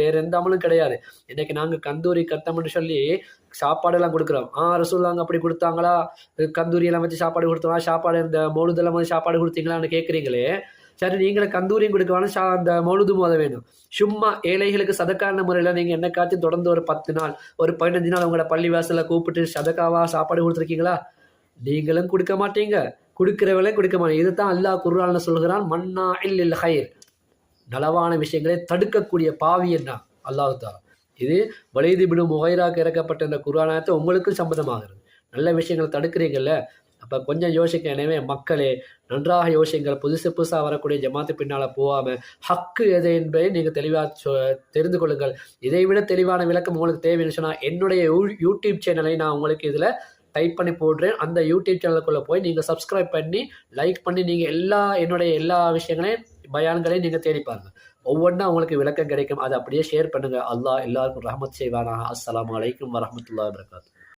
வேற எந்த அமலும் கிடையாது. இன்னைக்கு நாங்கள் கந்தூரி கத்தம்னு சொல்லி சாப்பாடெல்லாம் கொடுக்குறோம். ஆ ரசூல்லாங்க அப்படி கொடுத்தாங்களா? கந்தூரி எல்லாம் வச்சு சாப்பாடு கொடுத்தோம்? சாப்பாடு இந்த மோழுதெல்லாம் வந்து சாப்பாடு கொடுத்தீங்களான்னு கேட்குறீங்களே சரி நீங்களும் கந்தூரியும் கொடுக்க வேணும். சா அந்த மொழுது மோத வேணும் சும்மா ஏழைகளுக்கு சதக்கான முறையில் நீங்கள் என்னைக்காச்சும் தொடர்ந்து ஒரு பத்து நாள் ஒரு பதினஞ்சு நாள் உங்களை பள்ளி வாசலில் கூப்பிட்டு சதக்காவா சாப்பாடு கொடுத்துருக்கீங்களா? நீங்களும் கொடுக்க மாட்டீங்க. கொடுக்கிறவங்களே கொடுக்க மாட்டீங்க. இதுதான் அல்லாஹ் குர்ஆன்ல சொல்கிறான் மன்னா இல் ஹைர். நலவான விஷயங்களை தடுக்கக்கூடிய பாவி என்ன? அல்லாஹ் தாலா இது வலிது பிடு முகைராக்கு இறக்கப்பட்ட இந்த குர்ஆனத்தை உங்களுக்கும் சம்மதமாகிறது நல்ல விஷயங்களை தடுக்கிறீங்கல்ல? அப்போ கொஞ்சம் யோசிக்க எனவே மக்களே நன்றாக யோசிங்கள். புதுசு புதுசாக வரக்கூடிய ஜமாத்து பின்னால் போகாமல் ஹக்கு எது என்பதை நீங்கள் தெளிவாக சொ தெரிந்து கொள்ளுங்கள். இதை விட தெளிவான விளக்கம் உங்களுக்கு தேவைன்னு சொன்னால் என்னுடைய யூடியூப் சேனலை நான் உங்களுக்கு இதில் டைப் பண்ணி போடுறேன். அந்த யூடியூப் சேனலுக்குள்ளே போய் நீங்கள் சப்ஸ்கிரைப் பண்ணி லைக் பண்ணி நீங்கள் எல்லா என்னுடைய எல்லா விஷயங்களையும் பயான்களை நீங்கள் தேடி பாருங்கள் ஒவ்வொன்றா உங்களுக்கு விளக்கம் கிடைக்கும். அதை அப்படியே ஷேர் பண்ணுங்கள் அல்லாஹ் எல்லாருக்கும் ரஹமத் செய்வானா அஸ்லாம் அலைக்கும் வரமத்துல்லா வரகாத்து